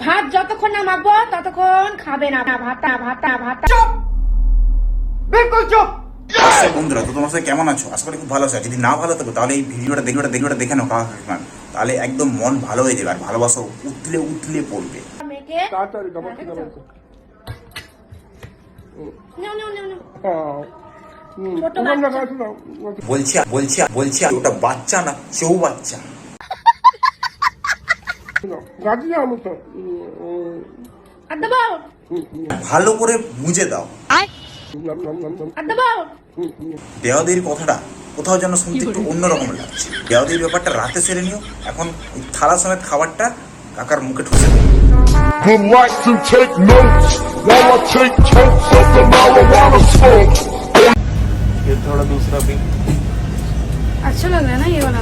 ভাত যতক্ষণ না মাখবো ততক্ষণ খাবে না। ভাতা ভাতা ভাতা চুপ! বিলকুল চুপ! আচ্ছা, বন্ধুরা তো তোমার সাথে কেমন আছো? আশা করি খুব ভালো আছো। যদি না ভালো থাকো তাহলে এই ভিডিওটা দেখে নাও তাহলে একদম মন ভালো হয়ে যাবে। আর ভালোবাসা পড়বে। হ্যাঁ, বলছি বলছি বলছি ওটা বাচ্চা না চৌ বাচ্চা ভালো করে বুঝে দাও আর দেবো দেওয়াদের কথাটা কোথাও যেন শুনতে একটু অন্যরকম লাগছে দেওয়াদের ব্যাপারটা রাতে সেরে নিও এখন ওই থালা সমেত খাবারটা কাকার মুখে ঠুসে দাও Relax and take notes while I take totes of the marijuana smoke. ये थोड़ा दूसरा भी আচ্ছা লাগলো না ये वाला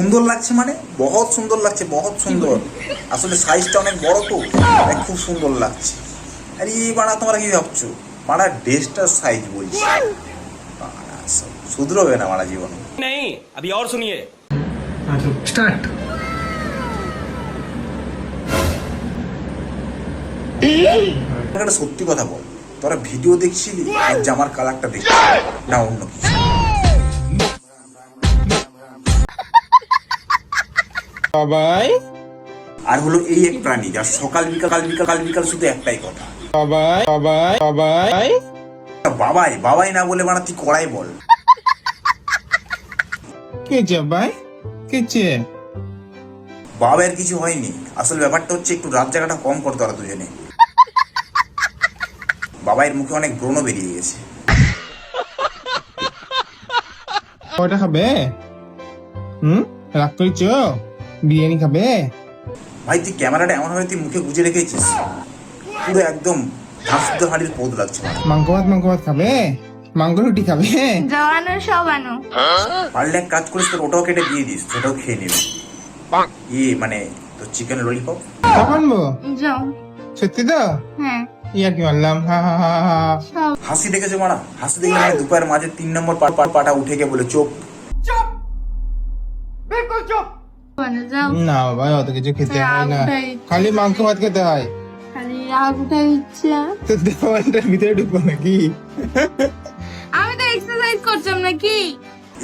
সুন্দর লাগছে মানে? বহুত সুন্দর লাগছে বহুত সুন্দর। আসলে সাইজটা অনেক বড় তো খুব সুন্দর লাগছে। আরে এই বাড়া তোমরা কি ভাবছ? বাড়া ড্রেসটার সাইজ বলছি। শুধরোবে না মারা জীবন। নেই আবি আর শুনিয়ে। আচ্ছা, স্টার্ট একটা সত্যি কথা বল। তোরা ভিডিও দেখছিলি? আর জামার কালারটা দেখছিলি? না অন্য কিছু। বাবাই আর হলো এই এক প্রাণী যার সকাল বিকাল বিকাল বিকাল শুধু একটাই কথা। বাবাই বাবাই বাবাই বাবাই বাবাই না বলে মারা তুই কড়াই বল। কে ভাই বাবার কিছু হয়নি। আসল ব্যাপারটা হচ্ছে একটু রাত জায়গাটা কম করতো ওরা দুজনে। বাবাইয়ের মুখে অনেক ব্রণ বেরিয়ে গেছে। ওটা খাবে? হুম? রাগ করেছ? বিরিয়ানি খাবে? ভাই তুই ক্যামেরাটা এমন ভাবে তুই মুখে গুজে রেখেছিস। পুরো একদম হাসতে হাড়ির পদ লাগছে। মাংস ভাত মাংস ভাত খাবে? মাংস রুটি খাবে? জওয়ানো সব আনো। পারলে এক কাজ করিস তোর ওটাও কেটে দিয়ে দিস সেটাও খেয়ে নেবে। ইয়ে মানে তোর চিকেন ললিপপ কখন আনব? যাও। সত্যি তো? হ্যাঁ। ইয়া কি। সব। হাসি দেখেছ মারা? হাসি দেখলে মানে দুপায়ের মাঝে তিন নম্বর পাটা উঠে গিয়ে বলে চোপ না বাবা অত কিছু খেতে হয় না। খালি মাংস ভাত খেতে হয়। খালি রাগ উঠাই ইচ্ছা তো দেওয়ানটার ভিতরে ঢুকবো নাকি? আমি তো এক্সারসাইজ করছিলাম নাকি?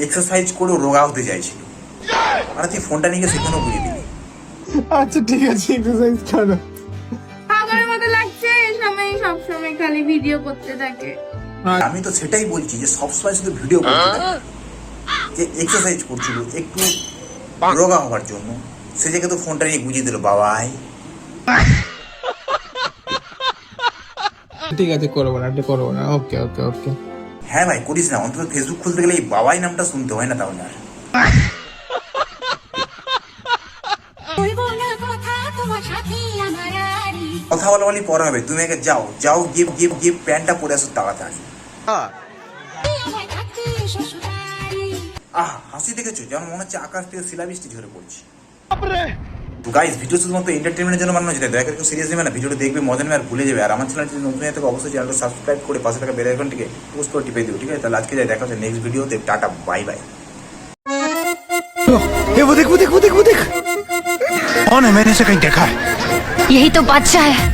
এক্সারসাইজ করেও রোগা হতে চাইছিল। মানে তুই ফোনটা নিয়ে গিয়ে সেখানেও বুঝিয়ে দিলি আচ্ছা ঠিক আছে এক্সারসাইজ করো। পাগলের মতো লাগছে সময় সব সময় খালি ভিডিও করতে থাকে। আমি তো সেটাই বলছি যে সবসময় শুধু ভিডিও করতে থাকে। যে এক্সারসাইজ করছিল একটু রোগা হওয়ার জন্য। সে জায়গায় তো ফোনটা নিয়ে গুজিয়ে দিল বাবাই ঠিক আছে করব না এটা করব না। ওকে ওকে ওকে। হ্যাঁ ভাই করিস না। অন্তত ফেসবুক খুলতে গেলে এই বাবাই নামটা শুনতে হয় না তাহলে আর। কথা বলা বলি পরে হবে। তুমি আগে যাও যাও গিয়ে গিয়ে গিয়ে প্যান্টটা পরে আসো তাড়াতাড়ি। আহ হাসি দেখেছ? যেমন মনে হচ্ছে আকাশ থেকে শিলাবৃষ্টি ঝরে পড়ছে। তো গাইস ভিডিও শুধুমাত্র এন্টারটেনমেন্টের জন্য বানানো যেটা দয়া করে কেউ সিরিয়াস নেবে না ভিডিওটা দেখবে মজা নেবে আর ভুলে যাবে আর আমার চ্যানেল যদি নতুন হয়ে থাকে অবশ্যই চ্যানেলটা সাবস্ক্রাইব করে পাশে থাকা বেল আইকনটিকে পোস্ট করে টিপে দিও ঠিক আছে তাহলে আজকে যাই দেখা হচ্ছে নেক্সট ভিডিওতে টাটা বাই বাই ये वो देख वो देख वो देख वो देख कौन है मैंने इसे कहीं देखा है यही तो बादशाह है